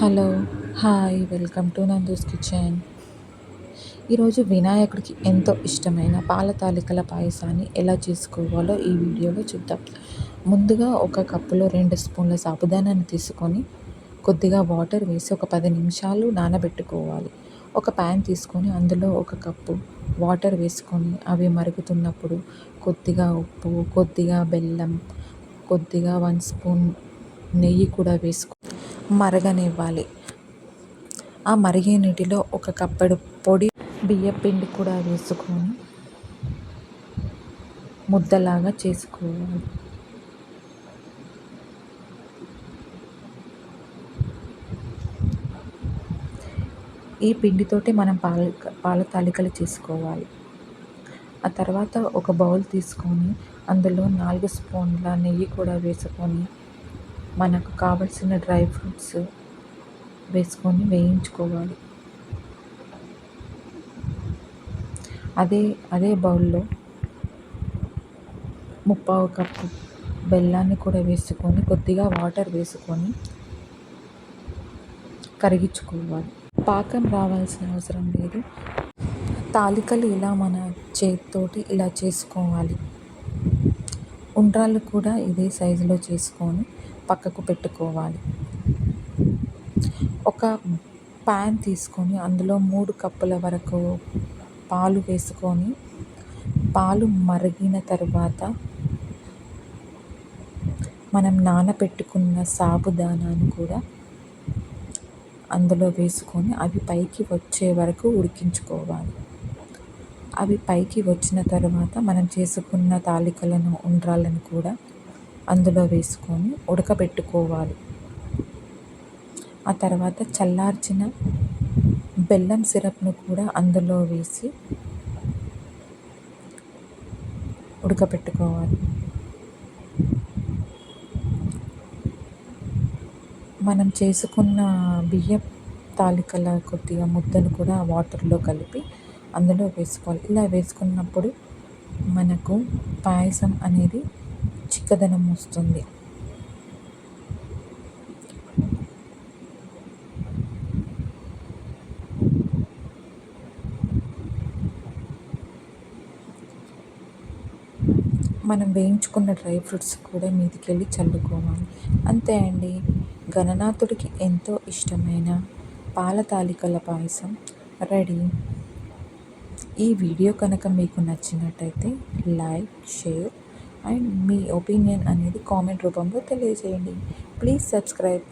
Hello hi welcome to Nandu's kitchen. ఈరోజు వినాయకుడికి ఎంతో ఇష్టమైన పాల తాలికల పాయసాన్ని ఎలా చేసుకోవాలో ఈ వీడియోలో చూద్దాం. ముందుగా ఒక కప్పులో రెండు స్పూన్ల సాబుదానాన్ని తీసుకొని కొద్దిగా వాటర్ వేసి ఒక పది నిమిషాలు నానబెట్టుకోవాలి. ఒక ప్యాన్ తీసుకొని అందులో ఒక కప్పు వాటర్ వేసుకొని అవి మరుగుతున్నప్పుడు కొద్దిగా ఉప్పు కొద్దిగా బెల్లం కొద్దిగా వన్ స్పూన్ నెయ్యి కూడా వేసుకొని మరగనివ్వాలి. ఆ మరిగే నీటిలో ఒక కప్పెడు పొడి బియ్యపిండి కూడా వేసుకొని ముద్దలాగా చేసుకోవాలి. ఈ పిండితోటి మనం పాల పాల తాలికలు చేసుకోవాలి. ఆ తర్వాత ఒక బౌల్ తీసుకొని అందులో నాలుగు స్పూన్ల నెయ్యి కూడా వేసుకొని మనకు కావలసిన డ్రై ఫ్రూట్స్ వేసుకొని వేయించుకోవాలి. అదే అదే బౌల్లో ముప్పావు కప్పు బెల్లాన్ని కూడా వేసుకొని కొద్దిగా వాటర్ వేసుకొని కరిగించుకోవాలి. పాకం రావాల్సిన అవసరం లేదు. తాలికలు ఇలా మన చేతితోటి ఇలా చేసుకోవాలి. ఉండ్రాళ్ళు కూడా ఇదే సైజులో చేసుకొని పక్కకు పెట్టుకోవాలి. ఒక ప్యాన్ తీసుకొని అందులో మూడు కప్పుల వరకు పాలు వేసుకొని పాలు మరిగిన తర్వాత మనం నానబెట్టుకున్న సాబుదానాను కూడా అందులో వేసుకొని అవి పైకి వచ్చే వరకు ఉడికించుకోవాలి. అవి పైకి వచ్చిన తర్వాత మనం చేసుకున్న తాలికలను ఉండ్రాలను కూడా అందులో వేసుకొని ఉడకబెట్టుకోవాలి. ఆ తర్వాత చల్లార్చిన బెల్లం సిరప్ను కూడా అందులో వేసి ఉడకబెట్టుకోవాలి. మనం చేసుకున్న బియ్యం తాలికల కొద్దిగా ముద్దను కూడా వాటర్లో కలిపి అందులో వేసుకోవాలి. ఇలా వేసుకున్నప్పుడు మనకు పాయసం అనేది చిక్కదనం వస్తుంది. మనం వేయించుకున్న డ్రై ఫ్రూట్స్ కూడా మీదికి వెళ్ళి చల్లుకోవాలి. అంతే అండి. గణనాథుడికి ఎంతో ఇష్టమైన పాల తాలికల పాయసం రెడీ. ఈ వీడియో కనుక మీకు నచ్చినట్టయితే లైక్ షేర్ అండ్ మీ ఒపీనియన్ అనేది కామెంట్ రూపంలో తెలియజేయండి. Please subscribe.